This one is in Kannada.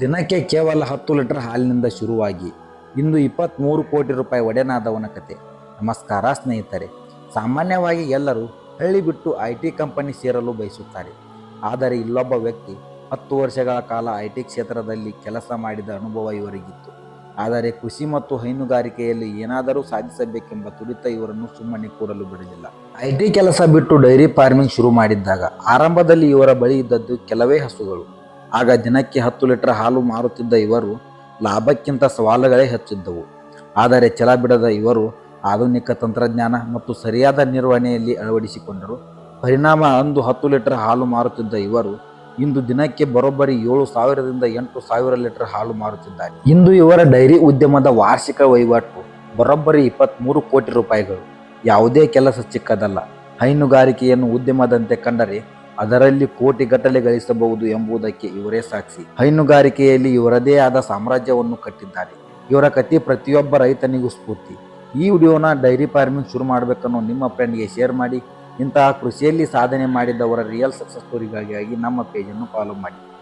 ದಿನಕ್ಕೆ ಕೇವಲ ಹತ್ತು ಲೀಟರ್ ಹಾಲಿನಿಂದ ಶುರುವಾಗಿ ಇಂದು ಇಪ್ಪತ್ತ್ಮೂರು ಕೋಟಿ ರೂಪಾಯಿ ಒಡೆನಾದವನ ಕತೆ. ನಮಸ್ಕಾರ ಸ್ನೇಹಿತರೆ. ಸಾಮಾನ್ಯವಾಗಿ ಎಲ್ಲರೂ ಹಳ್ಳಿ ಬಿಟ್ಟು ಐ ಟಿ ಕಂಪನಿ ಸೇರಲು ಬಯಸುತ್ತಾರೆ. ಆದರೆ ಇಲ್ಲೊಬ್ಬ ವ್ಯಕ್ತಿ ಹತ್ತು ವರ್ಷಗಳ ಕಾಲ ಐ ಟಿ ಕ್ಷೇತ್ರದಲ್ಲಿ ಕೆಲಸ ಮಾಡಿದ ಅನುಭವ ಇವರಿಗಿತ್ತು. ಆದರೆ ಕೃಷಿ ಮತ್ತು ಹೈನುಗಾರಿಕೆಯಲ್ಲಿ ಏನಾದರೂ ಸಾಧಿಸಬೇಕೆಂಬ ತುಡಿತ ಇವರನ್ನು ಸುಮ್ಮನೆ ಕೂರಲು ಬಿಡಲಿಲ್ಲ. ಐ ಟಿ ಕೆಲಸ ಬಿಟ್ಟು ಡೈರಿ ಫಾರ್ಮಿಂಗ್ ಶುರು ಮಾಡಿದ್ದಾಗ ಆರಂಭದಲ್ಲಿ ಇವರ ಬಳಿ ಇದ್ದದ್ದು ಕೆಲವೇ ಹಸುಗಳು. ಆಗ ದಿನಕ್ಕೆ ಹತ್ತು ಲೀಟರ್ ಹಾಲು ಮಾರುತ್ತಿದ್ದ ಇವರು ಲಾಭಕ್ಕಿಂತ ಸವಾಲುಗಳೇ ಹೆಚ್ಚಿದ್ದವು. ಆದರೆ ಛಲ ಬಿಡದ ಇವರು ಆಧುನಿಕ ತಂತ್ರಜ್ಞಾನ ಮತ್ತು ಸರಿಯಾದ ನಿರ್ವಹಣೆಯಲ್ಲಿ ಅಳವಡಿಸಿಕೊಂಡರು. ಪರಿಣಾಮ ಅಂದು ಹತ್ತು ಲೀಟರ್ ಹಾಲು ಮಾರುತ್ತಿದ್ದ ಇವರು ಇಂದು ದಿನಕ್ಕೆ ಬರೋಬ್ಬರಿ ಏಳು ಸಾವಿರದಿಂದ ಎಂಟು ಸಾವಿರ ಲೀಟರ್ ಹಾಲು ಮಾರುತ್ತಿದ್ದಾರೆ. ಇಂದು ಇವರ ಡೈರಿ ಉದ್ಯಮದ ವಾರ್ಷಿಕ ವಹಿವಾಟು ಬರೋಬ್ಬರಿ ಇಪ್ಪತ್ತ್ಮೂರು ಕೋಟಿ ರೂಪಾಯಿಗಳು. ಯಾವುದೇ ಕೆಲಸ ಚಿಕ್ಕದಲ್ಲ. ಹೈನುಗಾರಿಕೆಯನ್ನು ಉದ್ಯಮದಂತೆ ಕಂಡರೆ ಅದರಲ್ಲಿ ಕೋಟಿ ಗಟ್ಟಲೆ ಗಳಿಸಬಹುದು ಎಂಬುದಕ್ಕೆ ಇವರೇ ಸಾಕ್ಷಿ. ಹೈನುಗಾರಿಕೆಯಲ್ಲಿ ಇವರದೇ ಆದ ಸಾಮ್ರಾಜ್ಯವನ್ನು ಕಟ್ಟಿದ್ದಾರೆ. ಇವರ ಕತಿ ಪ್ರತಿಯೊಬ್ಬ ರೈತನಿಗೂ ಸ್ಫೂರ್ತಿ. ಈ ವಿಡಿಯೋನ ಡೈರಿ ಫಾರ್ಮಿಂಗ್ ಶುರು ಮಾಡಬೇಕನ್ನೋ ನಿಮ್ಮ ಫ್ರೆಂಡ್ಗೆ ಶೇರ್ ಮಾಡಿ. ಇಂತಹ ಕೃಷಿಯಲ್ಲಿ ಸಾಧನೆ ಮಾಡಿದವರ ರಿಯಲ್ ಸಕ್ಸಸ್ ಸ್ಟೋರಿಗಾಗಿ ನಮ್ಮ ಪೇಜನ್ನು ಫಾಲೋ ಮಾಡಿ.